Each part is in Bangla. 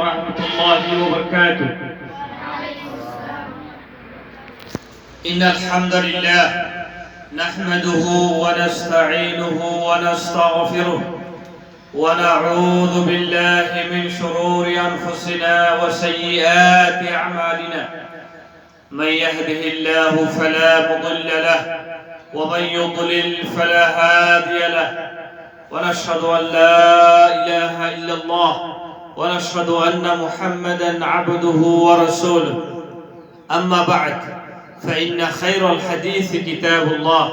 ورحمة الله وبركاته. إن الحمد لله نحمده ونستعينه ونستغفره ونعوذ بالله من شرور أنفسنا وسيئات أعمالنا. من يهده الله فلا مضل له ومن يضلل فلا هادي له. ونشهد أن لا إله إلا الله ونشهد أن محمدا عبده ورسوله. أما بعد فإن خير الحديث كتاب الله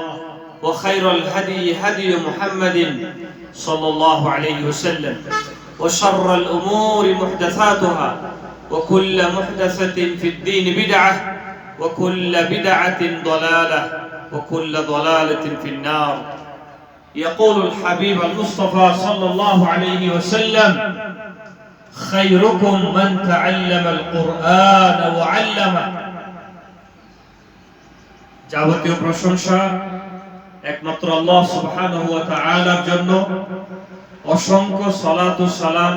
وخير الهدي هدي محمد صلى الله عليه وسلم وشر الأمور محدثاتها وكل محدثة في الدين بدعة وكل بدعة ضلالة وكل ضلالة في النار. يقول الحبيب المصطفى صلى الله عليه وسلم خيركم من تعلم القرآن وعلمه যাবতীয় প্রশংসা একমাত্র আল্লাহ সুবহানাহু ওয়া তাআলার জন্য অসংখ্য সালাত ও সালাম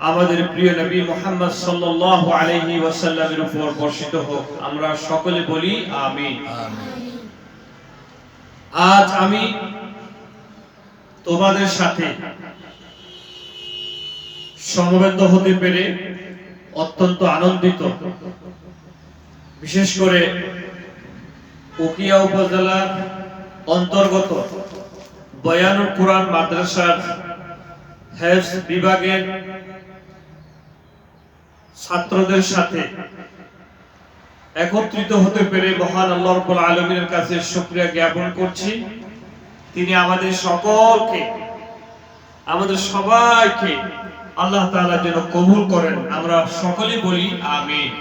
আমাদের প্রিয় নবী মুহাম্মদ সাল্লাল্লাহু আলাইহি ওয়াসাল্লামের উপর বর্ষিত হোক আমরা সকলে বলি আমিন আজ আমি তোমাদের সাথে সমবেত হতে পেরে অত্যন্ত আনন্দিত। বিশেষ করে উকিয়া উপজেলার অন্তর্গত বয়ানুর কোরআন মাদ্রাসার হেফজ বিভাগের ছাত্রদের সাথে একত্রিত হতে পেরে মহান আল্লাহ রব্বুল আলমীর কাছে শুকরিয়া জ্ঞাপন করছি। তিনি আমাদের সকলকে, আমাদের সবাইকে আল্লাহ তাআলা যেন কবুল করেন। আমরা সকলে বলি আমিন।